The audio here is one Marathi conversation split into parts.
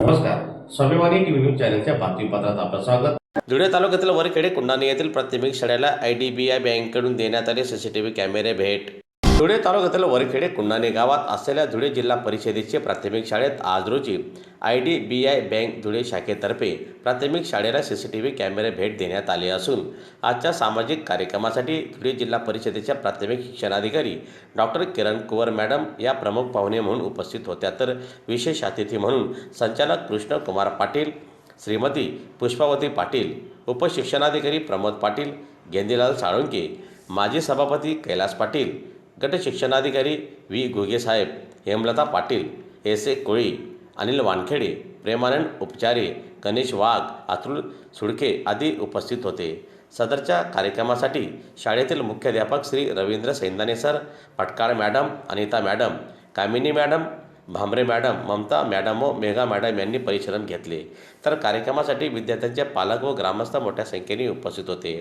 नमस्कार. स्वाभिमानी टीव्ही न्यूज चॅनलच्या बातमीपत्रात आपलं स्वागत. धुळे तालुक्यातील वरखेडे कुंडाणी येथील प्राथमिक शाळेला आय डी बी आय बँकेकडून देण्यात आले सीसीटीव्ही कॅमेरे भेट. धुळे तालुक्यातील वरखेडे कुंडाणी गावात असलेल्या धुळे जिल्हा परिषदेचे प्राथमिक शाळेत आज रोजी I D B I bank Dhule शाखेतर्फे प्राथमिक शाळेला सी सी टी व्ही कॅमेरे भेट देण्यात आले असून आजच्या सामाजिक कार्यक्रमासाठी धुळे जिल्हा परिषदेच्या प्राथमिक शिक्षणाधिकारी डॉक्टर किरण कुवर मॅडम या प्रमुख पाहुणे म्हणून उपस्थित होत्या. तर विशेष अतिथी म्हणून संचालक कृष्ण कुमार पाटील श्रीमती पुष्पावती पाटील उपशिक्षणाधिकारी प्रमोद पाटील गेंदीलाल साळुंके माजी सभापती कैलास पाटील गट शिक्षणाधिकारी व्ही घुगेसाहेब हेमलता पाटील एस ए कोळी अनिल वानखेडे प्रेमानंद उपचारे गणेश वाघ अतुल सुडके आदी उपस्थित होते. सदरच्या कार्यक्रमासाठी शाळेतील मुख्याध्यापक Shri Ravindra Saindane sir Patkal madam Anita madam Kamini madam Bhambare madam Mamata madam व मेघा मॅडम यांनी परिश्रम घेतले. तर कार्यक्रमासाठी विद्यार्थ्यांचे पालक व ग्रामस्थ मोठ्या संख्येने उपस्थित होते.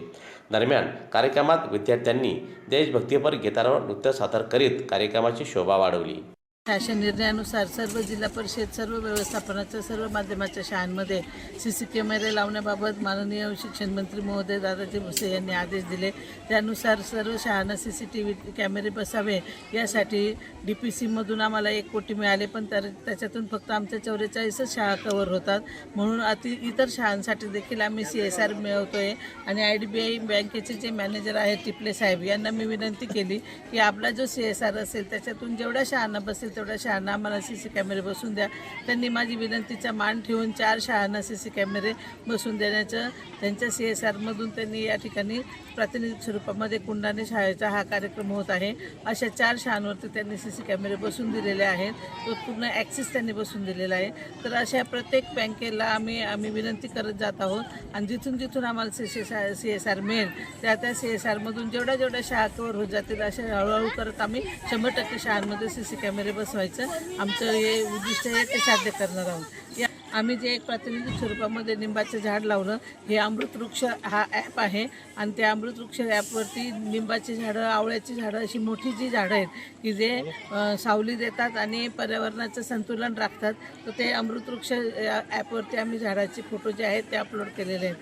दरम्यान कार्यक्रमात विद्यार्थ्यांनी देशभक्तीपर गीतारावर नृत्य सादर करीत कार्यक्रमाची शोभा वाढवली. शासन निर्णयानुसार सर्व जिल्हा परिषद सर्व व्यवस्थापनाच्या सर्व माध्यमाच्या शाळांमध्ये सी सी कॅमेरे लावण्याबाबत माननीय शिक्षण मंत्री महोदय दादाजी भुसे यांनी आदेश दिले. त्यानुसार सर्व शाळांना सी सी टी व्ही कॅमेरे बसावे यासाठी डी पी सीमधून आम्हाला एक कोटी मिळाले पण तर त्याच्यातून फक्त आमच्या चौवेचाळीसच शाळा कवर होतात. म्हणून अति इतर शाळांसाठी देखील आम्ही सी एस आर मिळवतो आहे आणि आय डी बी आय बँकेचे जे मॅनेजर आहेत टिपले साहेब यांना मी विनंती केली की आपला जो सी एस आर असेल त्याच्यातून जेवढ्या शाळांना बसेल तेवढ्या शाळांना आम्हाला सी सी कॅमेरे बसून द्या. त्यांनी माझी विनंतीचा मान ठेवून चार शाळांना सी सी कॅमेरे बसून देण्याचं त्यांच्या सी एस आरमधून त्यांनी या ठिकाणी प्रातिनिधिक स्वरूपामध्ये कुंडाने शाळेचा हा कार्यक्रम होत आहे. अशा चार शाळांवरती त्यांनी सी सी कॅमेरे बसून दिलेले आहेत. तो पूर्ण ॲक्सेस त्यांनी बसून दिलेला आहे. तर अशा प्रत्येक बँकेला आम्ही आम्ही विनंती करत जात आहोत. आणि जिथून जिथून आम्हाला C C C S R मिळेल त्या त्या सी एस आरमधून जेवढ्या जेवढ्या शाळा कवर होत जातील अशा हळूहळू करत आम्ही शंभर टक्के शाळांमध्ये सी सी कॅमेरे बस बसवायचं. आमचं हे उद्दिष्ट आहे ते साध्य करणार आहोत. या आम्ही जे एक प्रातिनिधिक स्वरूपामध्ये निंबाचं झाड लावलं हे अमृतवृक्ष हा ॲप आहे. आणि त्या अमृतवृक्ष ॲपवरती निंबाची झाडं आवळ्याची झाडं अशी मोठी जी झाडं आहेत की जे सावली देतात आणि पर्यावरणाचं संतुलन राखतात तर ते अमृतवृक्ष या ॲपवरती आम्ही झाडाचे फोटो जे आहेत ते अपलोड केलेले आहेत.